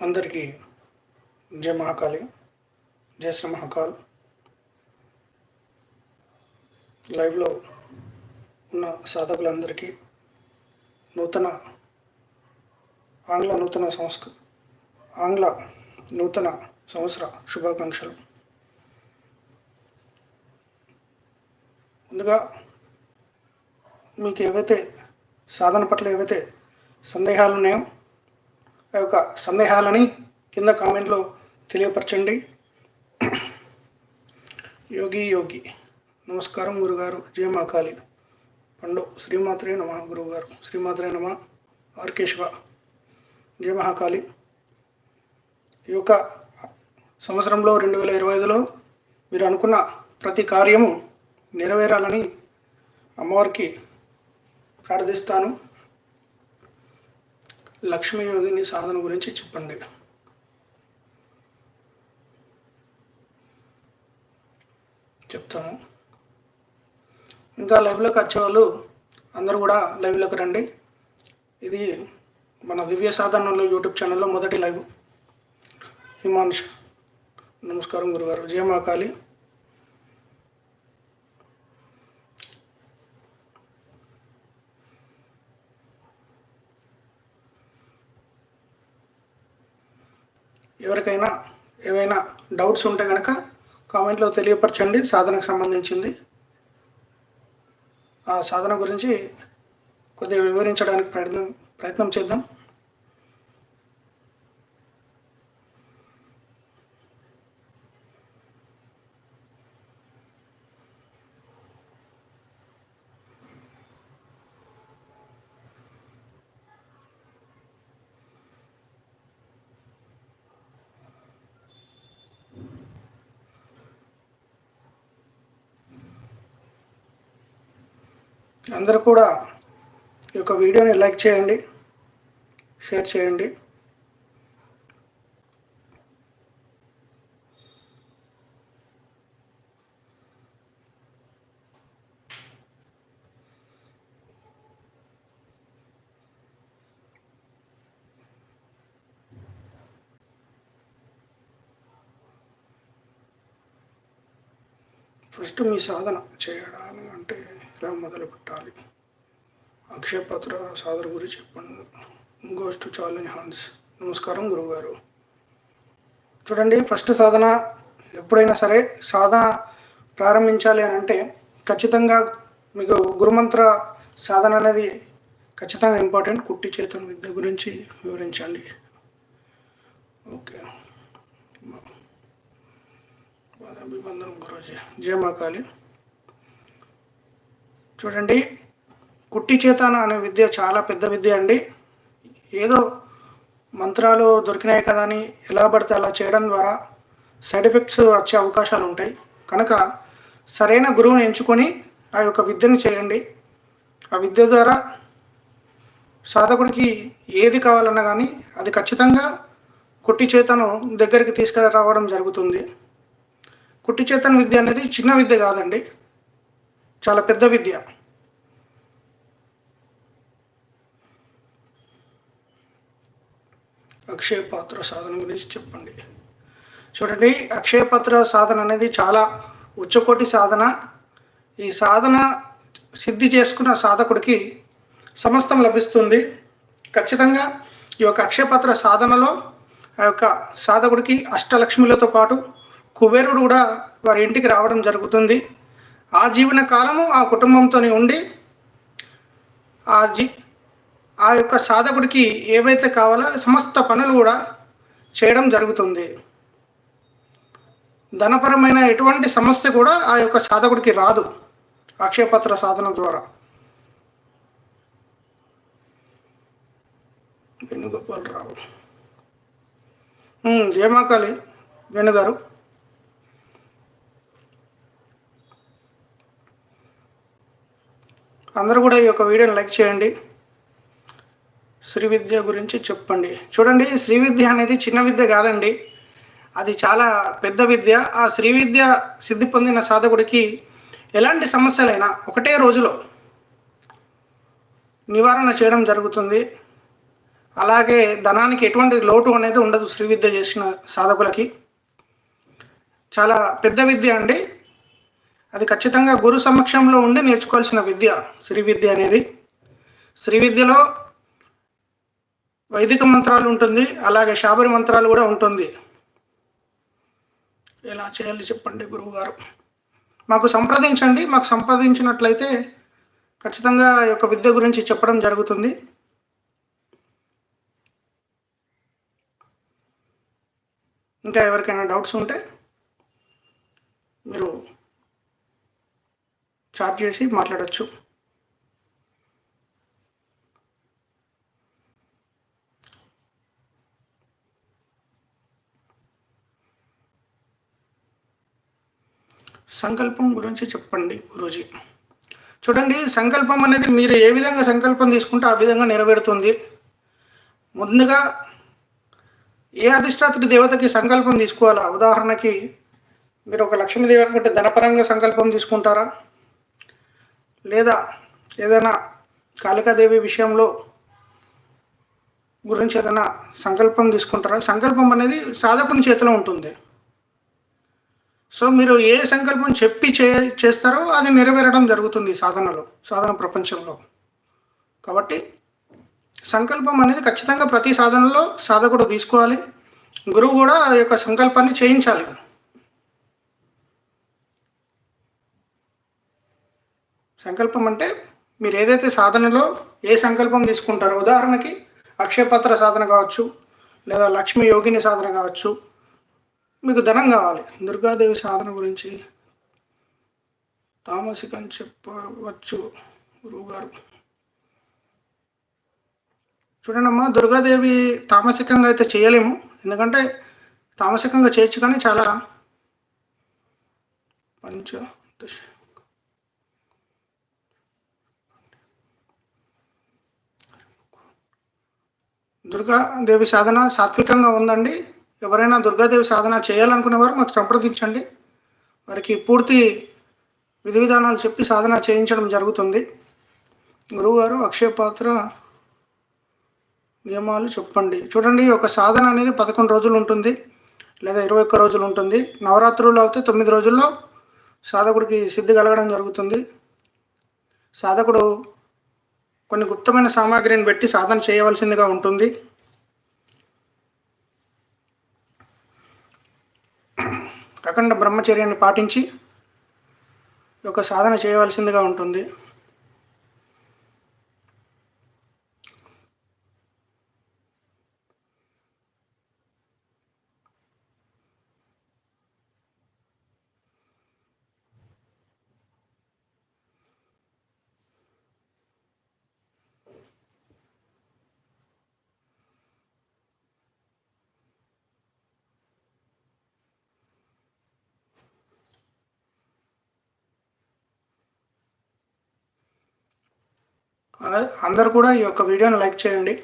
అందరికీ జయ మహాకాళి జయ శ్రీ మహాకాల్ లైవ్లో ఉన్న సాధకులందరికీ నూతన ఆంగ్ల నూతన సంస్క ఆంగ్ల నూతన సంవత్సర శుభాకాంక్షలు. ముందుగా మీకు ఏవైతే సాధన పట్ల ఏవైతే సందేహాలు ఉన్నాయో యొక్క సందేహాలని కింద కామెంట్లో తెలియపరచండి. యోగి యోగి. నమస్కారం గురుగారు. జయ మాకాళి పండు శ్రీమాత్రే నమ గురువుగారు శ్రీమాత్రే నమ. ఆర్కేశవ జయ మహాకాళి ఈ యొక్క సంవత్సరంలో రెండు వేల ఇరవై ఐదులో మీరు అనుకున్న ప్రతి కార్యము నెరవేరాలని అమ్మవారికి ప్రార్థిస్తాను. లక్ష్మీయోగిని సాధన గురించి చెప్పండి. చెప్తాము ఇంకా లైవ్లోకి వచ్చేవాళ్ళు అందరూ కూడా లైవ్లోకి రండి. ఇది మన దివ్య సాధనలో యూట్యూబ్ ఛానల్లో మొదటి లైవ్. హిమాంష్ నమస్కారం గురుగారు. జయమాకాళి ఎవరికైనా ఏవైనా డౌట్స్ ఉంటే కనుక కామెంట్లో తెలియపరచండి. సాధనకు సంబంధించింది. ఆ సాధన గురించి కొద్దిగా వివరించడానికి ప్రయత్నం ప్రయత్నం చేద్దాం. అందరూ కూడా ఈ యొక్క వీడియోని లైక్ చేయండి షేర్ చేయండి. ఫస్ట్ మీ సాధన చేయడానికి ఎలా మొదలు పెట్టాలి అక్షయపత్ర సాధన గురించి చెప్పండి. గోస్ టు ఛాలెంజ్ హాన్స్ నమస్కారం గురువుగారు చూడండి ఫస్ట్ సాధన ఎప్పుడైనా సరే సాధన ప్రారంభించాలి అని అంటే ఖచ్చితంగా మీకు గురుమంత్ర సాధన అనేది ఖచ్చితంగా ఇంపార్టెంట్ కుట్టి చేతన విద్య గురించి వివరించండి. ఓకే. అభివందనం గురుజీ. జయ మాకాళి చూడండి. కుట్టి చేతన అనే విద్య చాలా పెద్ద విద్య అండి. ఏదో మంత్రాలు దొరికినాయి కదా అని ఎలా పడితే అలా చేయడం ద్వారా సైడ్ ఎఫెక్ట్స్ వచ్చే అవకాశాలు ఉంటాయి. కనుక సరైన గురువుని ఎంచుకొని ఆ యొక్క విద్యను చేయండి. ఆ విద్య ద్వారా సాధకుడికి ఏది కావాలన్నా కానీ అది ఖచ్చితంగా కుట్టి చేతను దగ్గరికి తీసుకురావడం జరుగుతుంది. కుట్టి చేతన విద్య అనేది చిన్న విద్య కాదండి. చాలా పెద్ద విద్య. అక్షయ పాత్ర సాధన గురించి చెప్పండి. చూడండి అక్షయ పాత్ర సాధన అనేది చాలా ఉచ్చకోటి సాధన. ఈ సాధన సిద్ధి చేసుకున్న సాధకుడికి సమస్తం లభిస్తుంది. ఖచ్చితంగా ఈ యొక్క అక్షయపత్ర సాధనలో ఆ యొక్క సాధకుడికి అష్టలక్ష్మిలతో పాటు కుబేరుడు కూడా వారి ఇంటికి రావడం జరుగుతుంది. ఆ జీవన కాలము ఆ కుటుంబంతోనే ఉండి ఆ జీ ఆ యొక్క సాధకుడికి ఏవైతే కావాలో సమస్త పనులు కూడా చేయడం జరుగుతుంది. ధనపరమైన ఎటువంటి సమస్య కూడా ఆ యొక్క సాధకుడికి రాదు. అక్షయపత్ర సాధన ద్వారా. వేణుగోపాలరావు. జయమాకాళి వేణుగారు. అందరూ కూడా ఈ యొక్క వీడియోని లైక్ చేయండి. శ్రీ విద్య గురించి చెప్పండి. చూడండి శ్రీ విద్య అనేది చిన్న విద్య కాదండి. అది చాలా పెద్ద విద్య. ఆ శ్రీ విద్య సిద్ధి పొందిన సాధకుడికి ఎలాంటి సమస్యలైనా ఒకటే రోజులో నివారణ చేయడం జరుగుతుంది. అలాగే ధనానికి ఎటువంటి లోటు అనేది ఉండదు శ్రీ విద్య చేసిన సాధకులకి. చాలా పెద్ద విద్య అండి. అది ఖచ్చితంగా గురు సమక్షంలో ఉండి నేర్చుకోవాల్సిన విద్య శ్రీ విద్య అనేది. శ్రీ విద్యలో వైదిక మంత్రాలు ఉంటుంది అలాగే శాబరి మంత్రాలు కూడా ఉంటుంది. ఎలా చేయాలి చెప్పండి గురువు గారు మాకు సంప్రదించండి మాకు సంప్రదించినట్లయితే ఖచ్చితంగా ఈ యొక్క విద్య గురించి చెప్పడం జరుగుతుంది. ఇంకా ఎవరికైనా డౌట్స్ ఉంటే మీరు చాట్ చేసి మాట్లాడచ్చు. సంకల్పం గురించి చెప్పండి గురూజీ. చూడండి సంకల్పం అనేది మీరు ఏ విధంగా సంకల్పం తీసుకుంటే ఆ విధంగా నెరవేరుతుంది. ముందుగా ఏ అధిష్టాత్రి దేవతకి సంకల్పం తీసుకోవాలా? ఉదాహరణకి మీరు ఒక లక్ష్మీదేవి అనుకుంటే ధనపరంగా సంకల్పం తీసుకుంటారా? లేదా ఏదైనా కాళికాదేవి విషయంలో గురించి ఏదైనా సంకల్పం తీసుకుంటారా? సంకల్పం అనేది సాధకుని చేతిలో ఉంటుంది. సో మీరు ఏ సంకల్పం చెప్పి చే చేస్తారో అది నెరవేరడం జరుగుతుంది సాధనలో సాధన ప్రపంచంలో. కాబట్టి సంకల్పం అనేది ఖచ్చితంగా ప్రతి సాధనలో సాధకుడు తీసుకోవాలి. గురువు కూడా ఆ యొక్క సంకల్పాన్ని చేయించాలి. సంకల్పం అంటే మీరు ఏదైతే సాధనలో ఏ సంకల్పం తీసుకుంటారో ఉదాహరణకి అక్షయపత్ర సాధన కావచ్చు లేదా లక్ష్మీ యోగిని సాధన కావచ్చు మీకు ధనం కావాలి. దుర్గాదేవి సాధన గురించి తామసికం చెప్పవచ్చు గురువుగారు. చూడండమ్మా దుర్గాదేవి తామసికంగా అయితే చేయలేము. ఎందుకంటే తామసికంగా చేయొచ్చు కానీ చాలా పంచ దశ. దుర్గాదేవి సాధన సాత్వికంగా ఉందండి. ఎవరైనా దుర్గాదేవి సాధన చేయాలనుకునేవారు మాకు సంప్రదించండి. వారికి పూర్తి విధి విధానాలు చెప్పి సాధన చేయించడం జరుగుతుంది. గురువుగారు అక్షయ పాత్ర నియమాలు చెప్పండి. చూడండి ఒక సాధన అనేది పదకొండు రోజులు ఉంటుంది లేదా ఇరవై ఒక్క రోజులు ఉంటుంది. నవరాత్రులు అయితే తొమ్మిది రోజుల్లో సాధకుడికి సిద్ధి కలగడం జరుగుతుంది. సాధకుడు కొన్ని గుప్తమైన సామాగ్రిని పెట్టి సాధన చేయవలసిందిగా ఉంటుంది. అఖండ బ్రహ్మచర్యాన్ని పాటించి ఒక యొక్క సాధన చేయవలసిందిగా ఉంటుంది. అందరు కూడా ఈ యొక్క వీడియోని లైక్ చేయండి.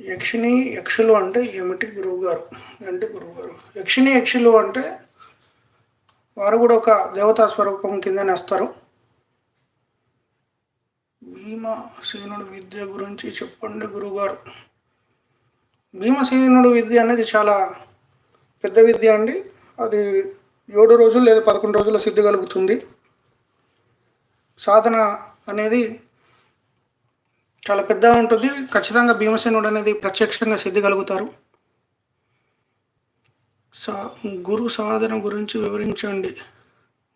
యక్షిణి యక్షులు అంటే ఏమిటి గురువు గారు అంటే గురువు గారు యక్షిణి యక్షులు అంటే వారు కూడా ఒక దేవతా స్వరూపం కిందనే వస్తారు భీమసేనుడు విద్య గురించి చెప్పండి గురుగారు. భీమసేనుడు విద్య అనేది చాలా పెద్ద విద్య అండి. అది ఏడు రోజులు లేదా పదకొండు రోజుల సిద్ధి కలుగుతుంది సాధన అనేది చాలా పెద్దగా ఉంటుంది. ఖచ్చితంగా భీమసేనుడు అనేది ప్రత్యక్షంగా సిద్ధి కలుగుతారు సా గురు సాధన గురించి వివరించండి.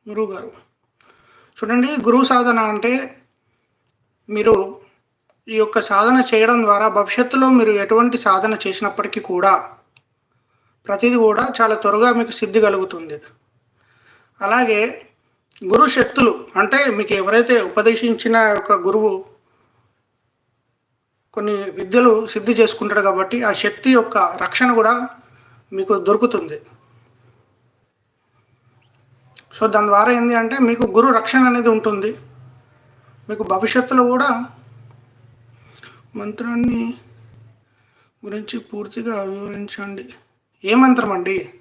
గురువు గారు చూడండి గురువు సాధన అంటే మీరు ఈ యొక్క సాధన చేయడం ద్వారా భవిష్యత్తులో మీరు ఎటువంటి సాధన చేసినప్పటికీ కూడా ప్రతిదీ కూడా చాలా త్వరగా మీకు సిద్ధి కలుగుతుంది. అలాగే గురు శక్తులు అంటే మీకు ఎవరైతే ఉపదేశించిన యొక్క గురువు కొన్ని విద్యలు సిద్ధి చేసుకుంటాడు కాబట్టి ఆ శక్తి యొక్క రక్షణ కూడా మీకు దొరుకుతుంది. సో దాని ద్వారా ఏంటి అంటే మీకు గురు రక్షణ అనేది ఉంటుంది. మీకు భవిష్యత్తులో కూడా మంత్రాన్ని గురించి పూర్తిగా వివరించండి. ఏ మంత్రం అండి?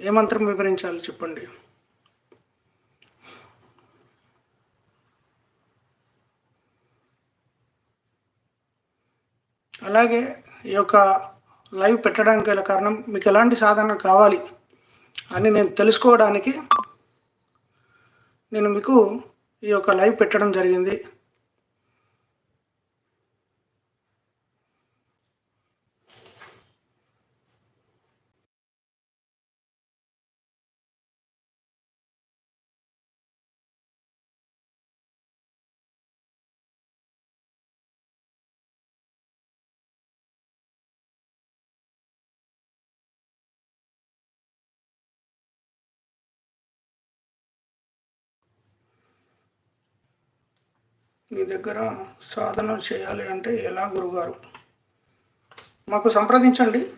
ఏ మంత్రం వివరించాలి చెప్పండి. అలాగే ఈ యొక్క లైవ్ పెట్టడానికి గల కారణం మీకు ఎలాంటి సాధన కావాలి అని నేను తెలుసుకోవడానికి నేను మీకు ఈ యొక్క లైవ్ పెట్టడం జరిగింది. మీ దగ్గర సాధన చేయాలి అంటే ఎలా గురుగారు? మాకు సంప్రదించండి.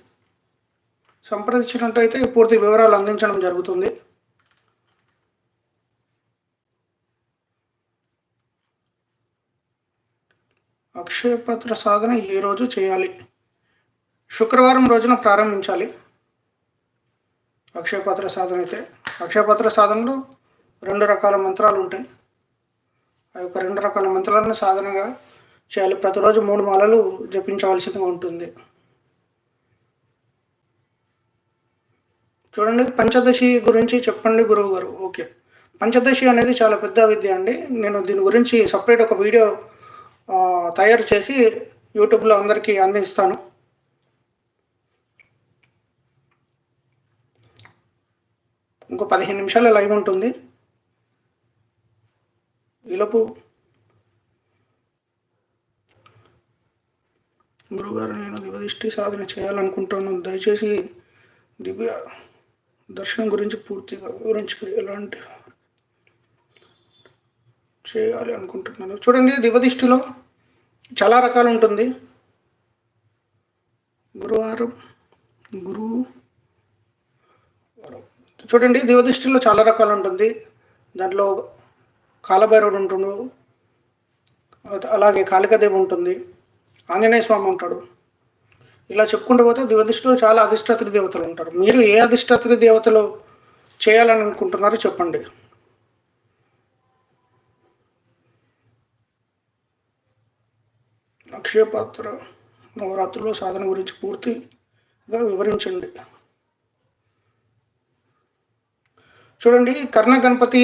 సంప్రదించినట్టయితే పూర్తి వివరాలు అందించడం జరుగుతుంది. అక్షయపత్ర సాధన ఏ రోజు చేయాలి. శుక్రవారం రోజున ప్రారంభించాలి. అక్షయపత్ర సాధన అయితే. అక్షయపత్ర సాధనలో రెండు రకాల మంత్రాలు ఉంటాయి. ఆ యొక్క రెండు రకాల మంత్రాలను సాధనగా చేయాలి. ప్రతిరోజు మూడు మాలలు జపించవలసిగా ఉంటుంది. చూడండి పంచదశి గురించి చెప్పండి గురువు గారు. ఓకే. పంచదశి అనేది చాలా పెద్ద విద్య అండి. నేను దీని గురించి సపరేట్ ఒక వీడియో తయారు చేసి యూట్యూబ్లో అందరికీ అందిస్తాను. ఇంకో పదిహేను నిమిషాలు లైవ్ ఉంటుంది. ఈలోపు గురుగారు నేను దివదిష్టి సాధన చేయాలనుకుంటున్నాను. దయచేసి దివ్య దర్శనం గురించి పూర్తిగా వివరించుకుని ఎలాంటి చేయాలి అనుకుంటున్నాను. చూడండి దివదిష్టిలో చాలా రకాలు ఉంటుంది. గురువారం గురువు చూడండి దివదిష్టిలో చాలా రకాలు ఉంటుంది. దాంట్లో కాలభైరవుడు ఉంటుండు అలాగే కాళికాదేవి ఉంటుంది. ఆంజనేయ స్వామి ఉంటాడు. ఇలా చెప్పుకుంటూ పోతే దివదిష్టిలో చాలా అధిష్టాత్రి దేవతలు ఉంటారు. మీరు ఏ అధిష్టాత్రి దేవతలు చేయాలని అనుకుంటున్నారో చెప్పండి. అక్షయపాత్ర నవరాత్రుల్లో సాధన గురించి పూర్తిగా వివరించండి. చూడండి కర్ణ గణపతి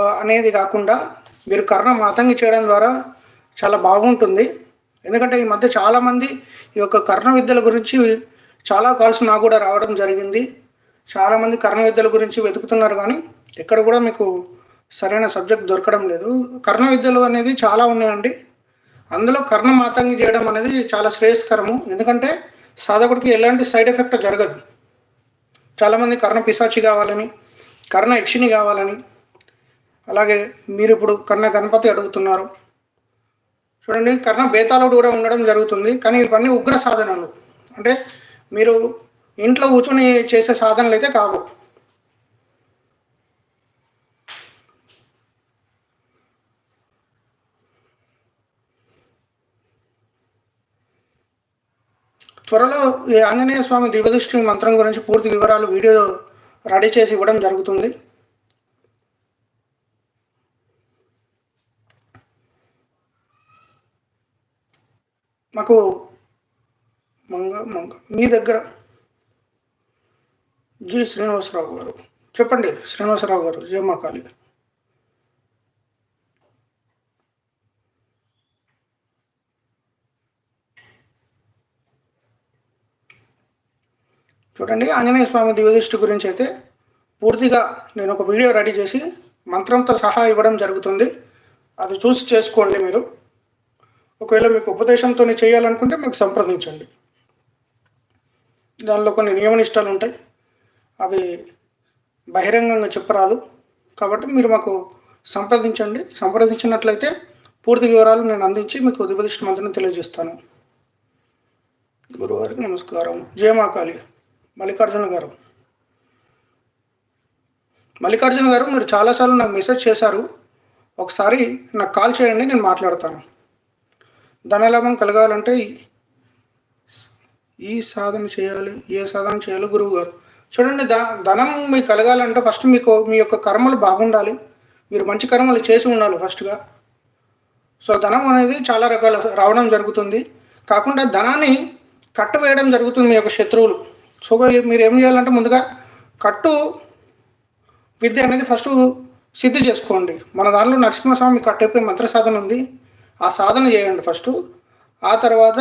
అనేది కాకుండా మీరు కర్ణ మాతంగి చేయడం ద్వారా చాలా బాగుంటుంది. ఎందుకంటే ఈ మధ్య చాలామంది ఈ యొక్క కర్ణ విద్యల గురించి చాలా కాల్స్ నాకు కూడా రావడం జరిగింది. చాలామంది కర్ణ విద్యల గురించి వెతుకుతున్నారు కానీ ఎక్కడ కూడా మీకు సరైన సబ్జెక్ట్ దొరకడం లేదు. కర్ణ విద్యలు అనేది చాలా ఉన్నాయండి. అందులో కర్ణ మాతంగి చేయడం అనేది చాలా శ్రేయస్కరము. ఎందుకంటే సాధకుడికి ఎలాంటి సైడ్ ఎఫెక్ట్ జరగదు. చాలామంది కర్ణ పిశాచి కావాలని కర్ణ యక్షిని కావాలని అలాగే మీరు ఇప్పుడు కర్ణ గణపతి అడుగుతున్నారు. చూడండి కర్ణ బేతాళుడు కూడా ఉండడం జరుగుతుంది కానీ ఇవన్నీ ఉగ్ర సాధనలు. అంటే మీరు ఇంట్లో కూర్చొని చేసే సాధనలు అయితే కావు. త్వరలో ఈ ఆంజనేయ స్వామి దివ్యదృష్టి మంత్రం గురించి పూర్తి వివరాలు వీడియో రెడీ చేసి ఇవ్వడం జరుగుతుంది. మాకు మంగ మంగ మీ దగ్గర జి శ్రీనివాసరావు గారు. చెప్పండి శ్రీనివాసరావు గారు జయమాకాళి చూడండి ఆంజనేయ స్వామి దివ్యదృష్టి గురించి అయితే పూర్తిగా నేను ఒక వీడియో రెడీ చేసి మంత్రంతో సహా ఇవ్వడం జరుగుతుంది. అది చూసి చేసుకోండి మీరు. ఒకవేళ మీకు ఉపదేశంతో చేయాలనుకుంటే మాకు సంప్రదించండి. దానిలో కొన్ని నియమనిష్టాలు ఉంటాయి. అవి బహిరంగంగా చెప్పరాదు. కాబట్టి మీరు మాకు సంప్రదించండి. సంప్రదించినట్లయితే పూర్తి వివరాలు నేను అందించి మీకు ఉపదిష్ట మంత్రిని తెలియజేస్తాను. గురువారికి నమస్కారం. జయమాకాళి మల్లికార్జున గారు. మల్లికార్జున గారు మీరు చాలాసార్లు నాకు మెసేజ్ చేశారు. ఒకసారి నాకు కాల్ చేయండి నేను మాట్లాడతాను. ధనలాభం కలగాలంటే ఈ సాధన చేయాలి ఏ సాధన చేయాలి గురువు గారు. చూడండి ధ ధనం మీకు కలగాలంటే ఫస్ట్ మీకు మీ యొక్క కర్మలు బాగుండాలి. మీరు మంచి కర్మలు చేసి ఉండాలి ఫస్ట్గా సో ధనం అనేది చాలా రకాల రావడం జరుగుతుంది. కాకుండా ధనాన్ని కట్టు వేయడం జరుగుతుంది మీ యొక్క శత్రువులు. సో మీరు ఏం చేయాలంటే ముందుగా కట్టు విద్య అనేది ఫస్ట్ సిద్ధి చేసుకోండి. మన దానిలో నరసింహస్వామి కట్టెప్పే మంత్ర సాధన ఉంది. ఆ సాధన చేయండి ఫస్ట్. ఆ తర్వాత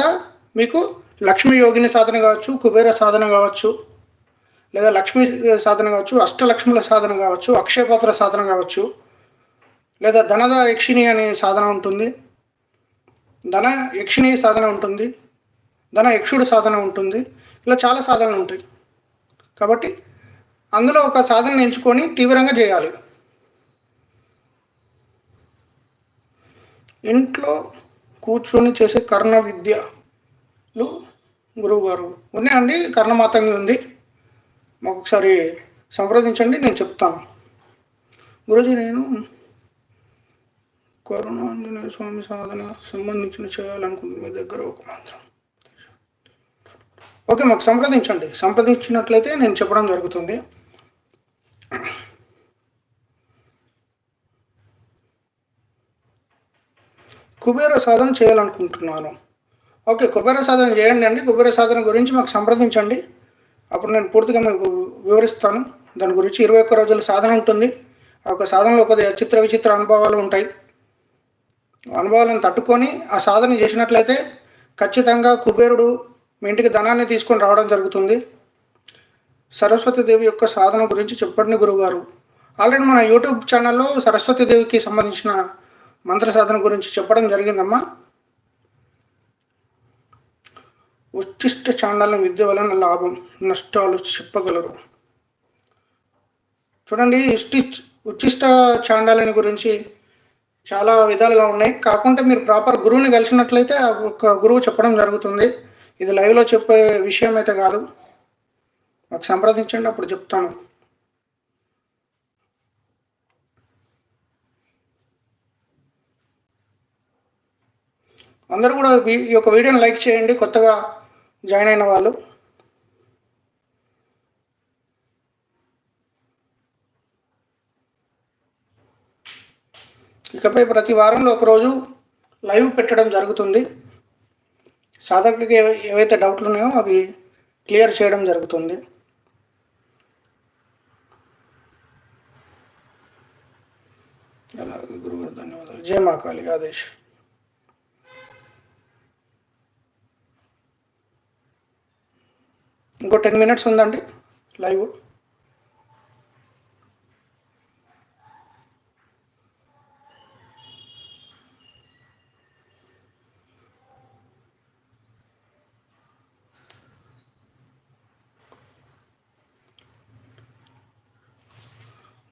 మీకు లక్ష్మీ యోగిని సాధన కావచ్చు కుబేర సాధన కావచ్చు లేదా లక్ష్మీ సాధన కావచ్చు అష్టలక్ష్ముల సాధన కావచ్చు అక్షయపాత్ర సాధన కావచ్చు లేదా ధనద యక్షిణి అనే సాధన ఉంటుంది. ధన యక్షిణి సాధన ఉంటుంది. ధన యక్షుడు సాధన ఉంటుంది. ఇలా చాలా సాధనలు ఉంటాయి. కాబట్టి అందులో ఒక సాధన ఎంచుకొని తీవ్రంగా చేయాలి. ఇంట్లో కూర్చొని చేసే కర్ణ విద్యలు గురువుగారు. ఉన్నాయండి కర్ణమాతంగి ఉంది. మాకు ఒకసారి సంప్రదించండి నేను చెప్తాను. గురుజీ నేను కరుణ ఆంజనేయ స్వామి సాధన సంబంధించిన చేయాలనుకుంటున్న. మీ దగ్గర ఒక మంత్రం. ఓకే మాకు సంప్రదించండి. సంప్రదించినట్లయితే నేను చెప్పడం జరుగుతుంది. కుబేర సాధన చేయాలనుకుంటున్నాను. ఓకే కుబేర సాధన చేయండి అండి. కుబేర సాధన గురించి మాకు సంప్రదించండి. అప్పుడు నేను పూర్తిగా మీకు వివరిస్తాను. దాని గురించి ఇరవై ఒక్క రోజుల సాధన ఉంటుంది. ఆ యొక్క సాధనలో ఒక చిత్ర విచిత్ర అనుభవాలు ఉంటాయి. అనుభవాలను తట్టుకొని ఆ సాధన చేసినట్లయితే ఖచ్చితంగా కుబేరుడు మీ ఇంటికి ధనాన్ని తీసుకొని రావడం జరుగుతుంది. సరస్వతీదేవి యొక్క సాధన గురించి చెప్పండి గురువుగారు ఆల్రెడీ మన యూట్యూబ్ ఛానల్లో సరస్వతీదేవికి సంబంధించిన మంత్ర సాధన గురించి చెప్పడం జరిగిందమ్మా. ఉచ్చిష్ట చాండాలం విద్య వలన లాభం నష్టాలు చెప్పగలరు. చూడండి ఇష్టి ఉచ్చిష్ట చాండాలని గురించి చాలా విధాలుగా ఉన్నాయి. కాకుంటే మీరు ప్రాపర్ గురువుని కలిసినట్లయితే ఒక గురువు చెప్పడం జరుగుతుంది. ఇది లైవ్లో చెప్పే విషయం అయితే కాదు. మాకు సంప్రదించండి అప్పుడు చెప్తాను. అందరూ కూడా ఈ యొక్క వీడియోని లైక్ చేయండి కొత్తగా జాయిన్ అయిన వాళ్ళు. ఇకపై ప్రతి వారంలో ఒకరోజు లైవ్ పెట్టడం జరుగుతుంది. సాధకులకి ఏవైతే డౌట్లు ఉన్నాయో అవి క్లియర్ చేయడం జరుగుతుంది. అలాగే ధన్యవాదాలు. జయ మా కాళీ ఆదేశ్ ఇంకో టెన్ మినిట్స్ ఉందండి లైవ్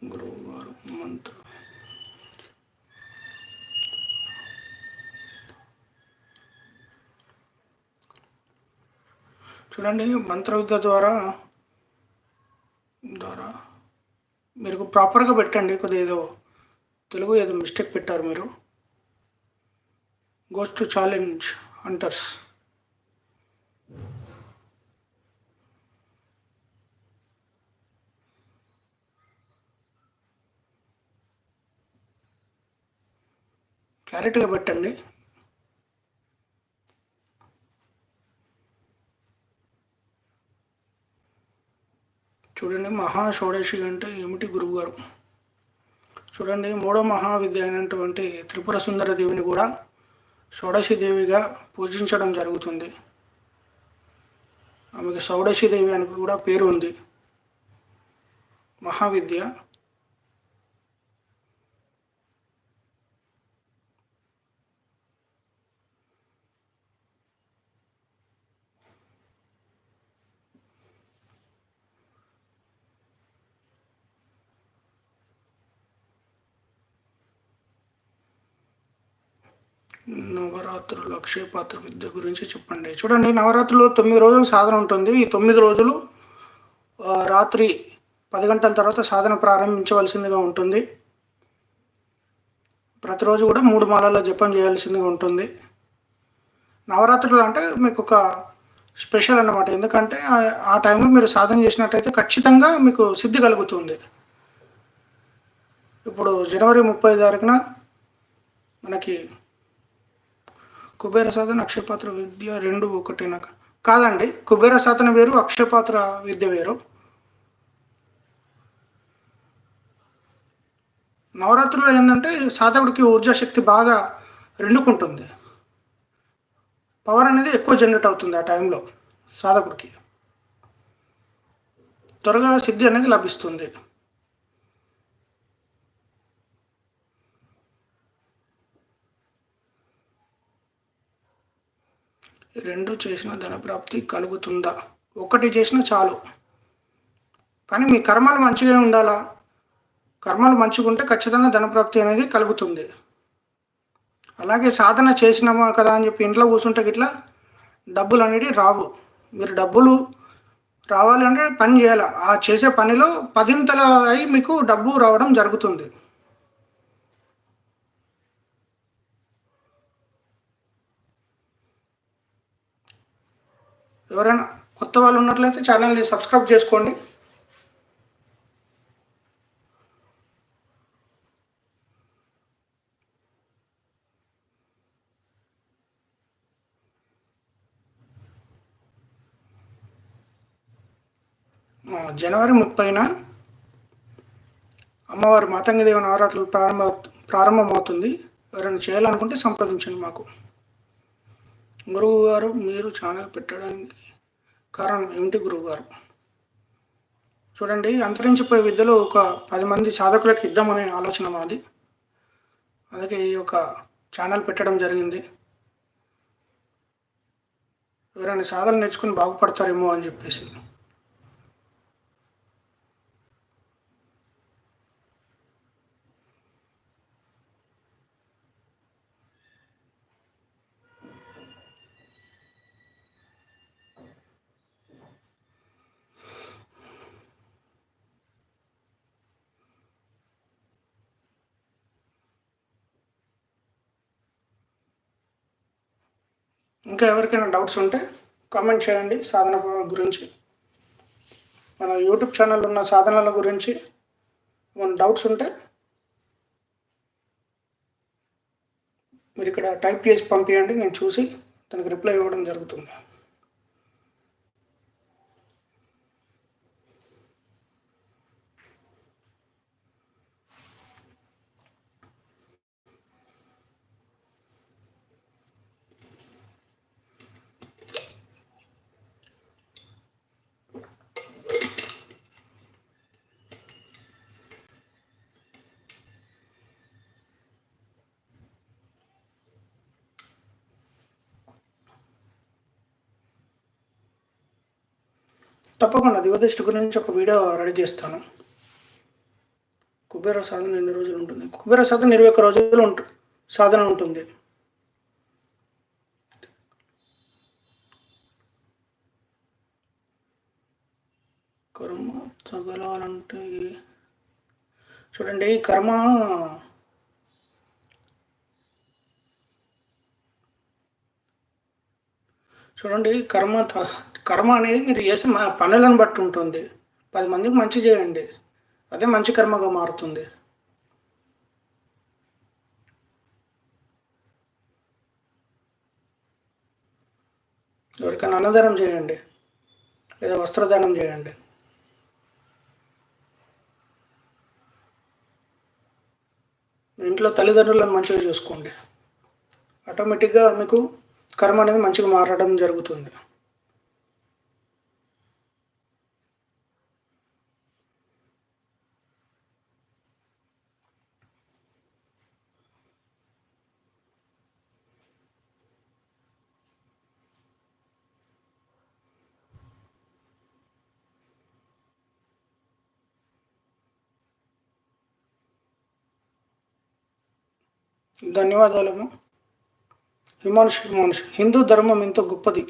గురువుగారు మంత్రం చూడండి మంత్రవిద్య ద్వారా ద్వారా. మీరు ప్రాపర్గా పెట్టండి కొద్దిగా ఏదో తెలుగు ఏదో మిస్టేక్ పెట్టారు మీరు. గోస్ టు ఛాలెంజ్ హంటర్స్ క్లారిటీగా పెట్టండి. చూడండి మహా షోడశి అంటే ఏమిటి గురువుగారు? చూడండి మూడో మహావిద్య అయినటువంటి త్రిపుర సుందర దేవిని కూడా షోడశి దేవిగా పూజించడం జరుగుతుంది. ఆమెకి షోడశి దేవి అని కూడా పేరు ఉంది. మహావిద్య నవరాత్రులు అక్షయపాత్ర విద్య గురించి చెప్పండి. చూడండి నవరాత్రులు తొమ్మిది రోజులు సాధన ఉంటుంది. ఈ తొమ్మిది రోజులు రాత్రి పది గంటల తర్వాత సాధన ప్రారంభించవలసిందిగా ఉంటుంది. ప్రతిరోజు కూడా మూడు మాలల జపం చేయాల్సిందిగా ఉంటుంది. నవరాత్రులు అంటే మీకు ఒక స్పెషల్ అన్నమాట. ఎందుకంటే ఆ- ఆ టైంలో మీరు సాధన చేసినట్టయితే ఖచ్చితంగా మీకు సిద్ధి కలుగుతుంది. ఇప్పుడు జనవరి ముప్పై తారీఖున మనకి కుబేర సాధన అక్షయపాత్ర విద్య రెండు ఒకటేనా కాదండి కుబేర సాధన వేరు అక్షయపాత్ర విద్య వేరు. నవరాత్రుల్లో ఏంటంటే సాధకుడికి ఊర్జా శక్తి బాగా రెండుకుంటుంది. పవర్ అనేది ఎక్కువ జనరేట్ అవుతుంది ఆ టైంలో సాధకుడికి. త్వరగా సిద్ధి అనేది లభిస్తుంది. ఈ రెండు చేసిన ధనప్రాప్తి కలుగుతుందా? ఒకటి చేసినా చాలు. కానీ మీ కర్మలు మంచిగా ఉండాలా? కర్మలు మంచిగా ఉంటే ఖచ్చితంగా ధనప్రాప్తి అనేది కలుగుతుంది. అలాగే సాధన చేసినామా కదా అని చెప్పి ఇంట్లో కూర్చుంటే గిట్లా డబ్బులు అనేవి రావు. మీరు డబ్బులు రావాలి అంటే పని చేయాలి? ఆ చేసే పనిలో పదింతల అయి మీకు డబ్బు రావడం జరుగుతుంది. ఎవరైనా కొత్త వాళ్ళు ఉన్నట్లయితే ఛానల్ని సబ్స్క్రైబ్ చేసుకోండి. జనవరి ముప్పైన అమ్మవారి మాతంగదేవి నవరాత్రులు ప్రారంభ ప్రారంభమవుతుంది. ఎవరైనా చేయాలనుకుంటే సంప్రదించండి మాకు. గురువు గారు మీరు ఛానల్ పెట్టడానికి కారణం ఏమిటి గురువు గారు చూడండి అంతరించిపోయే విద్యలో ఒక పది మంది సాధకులకు ఇద్దామనే ఆలోచన మాది. అలాగే ఈ యొక్క ఛానల్ పెట్టడం జరిగింది. ఎవరైనా సాధన నేర్చుకుని బాగుపడతారేమో అని చెప్పేసి. ఇంకా ఎవరికైనా డౌట్స్ ఉంటే కామెంట్ చేయండి సాధన గురించి. మన యూట్యూబ్ ఛానల్ ఉన్న సాధనల గురించి మన డౌట్స్ ఉంటే మీరు ఇక్కడ టైప్ చేసి పంపించండి నేను చూసి దానికి రిప్లై ఇవ్వడం జరుగుతుంది. తప్పకుండా దివదృష్టి గురించి ఒక వీడియో రెడీ చేస్తాను. కుబేర సాధన ఎన్ని రోజులు ఉంటుంది? కుబేర సాధన ఇరవై ఒక్క రోజులు ఉంటు సాధన ఉంటుంది. కర్మ తగలాలంటే చూడండి కర్మ చూడండి కర్మ త- కర్మ అనేది మీరు చేసే మా పనులను బట్టి ఉంటుంది. పది మందికి మంచి చేయండి. అదే మంచి కర్మగా మారుతుంది. ఎవరికైనా అన్నదానం చేయండి. లేదా వస్త్రదానం చేయండి. మీ ఇంట్లో తల్లిదండ్రులను మంచిగా చూసుకోండి. ఆటోమేటిక్గా మీకు కర్మ అనేది మంచిగా మారడం జరుగుతుంది. ధన్యవాదాలము. హిమాంశు హిమాంశు హిందూ ధర్మం ఎంతో గొప్పది?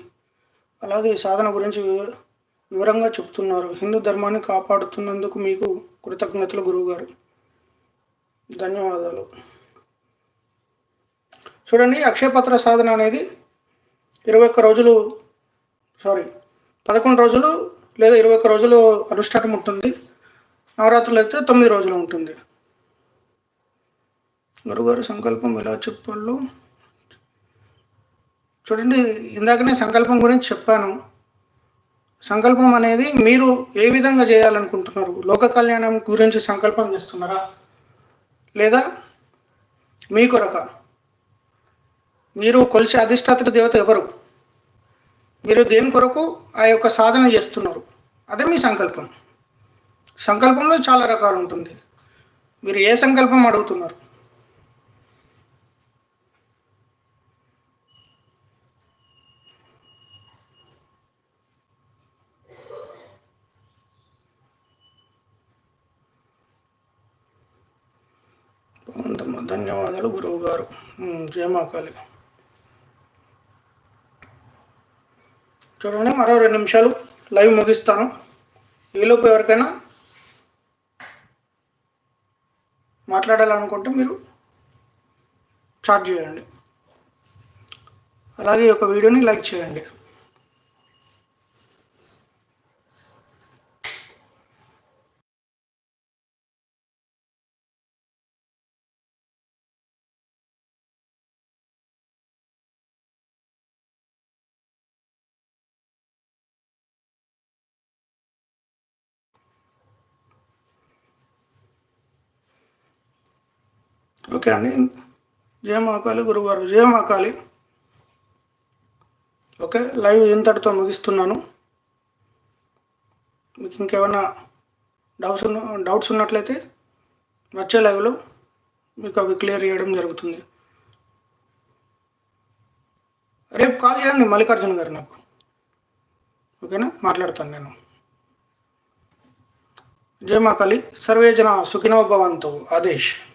అలాగే సాధన గురించి వివరంగా చెప్తున్నారు. హిందూ ధర్మాన్ని కాపాడుతున్నందుకు మీకు కృతజ్ఞతలు గురువుగారు. ధన్యవాదాలు. చూడండి అక్షయపత్ర సాధన అనేది ఇరవై ఒక్క రోజులు సారీ పదకొండు రోజులు లేదా ఇరవై ఒక్క రోజులు అనుష్ఠానం ఉంటుంది. నవరాత్రులు అయితే తొమ్మిది రోజులు ఉంటుంది. గురుగారు సంకల్పం ఎలా చెప్పాలో. చూడండి ఇందాకనే సంకల్పం గురించి చెప్పాను. సంకల్పం అనేది మీరు ఏ విధంగా చేయాలనుకుంటున్నారు? లోక కళ్యాణం గురించి సంకల్పం చేస్తున్నారా? లేదా మీ కొరక మీరు కొలిసే అధిష్టాత్ర దేవత ఎవరు? మీరు దేని కొరకు ఆ యొక్క సాధన చేస్తున్నారు? అదే మీ సంకల్పం. సంకల్పంలో చాలా రకాలు ఉంటుంది. మీరు ఏ సంకల్పం అడుగుతున్నారు బాగుందమ్మా ధన్యవాదాలు గురువు గారు జయమాకాలి చూడండి మరో రెండు నిమిషాలు లైవ్ ముగిస్తాను. ఈలోపు ఎవరికైనా మాట్లాడాలనుకుంటే మీరు చార్జ్ చేయండి. అలాగే ఈ యొక్క వీడియోని లైక్ చేయండి. ఓకే అండి. జయమాకాలి గురుగారు జయమాకాలి ఓకే లైవ్ ఇంతటితో ముగిస్తున్నాను. మీకు ఇంకేమైనా డౌట్స్ ఉన్న డౌట్స్ ఉన్నట్లయితే వచ్చే లైవ్లో మీకు అవి క్లియర్ చేయడం జరుగుతుంది. రేపు కాల్ చేయండి మల్లికార్జున గారు నాకు. ఓకేనా? మాట్లాడతాను నేను. జయ సర్వేజన సర్వే జన సుఖినో భవంతు ఆదేశ్.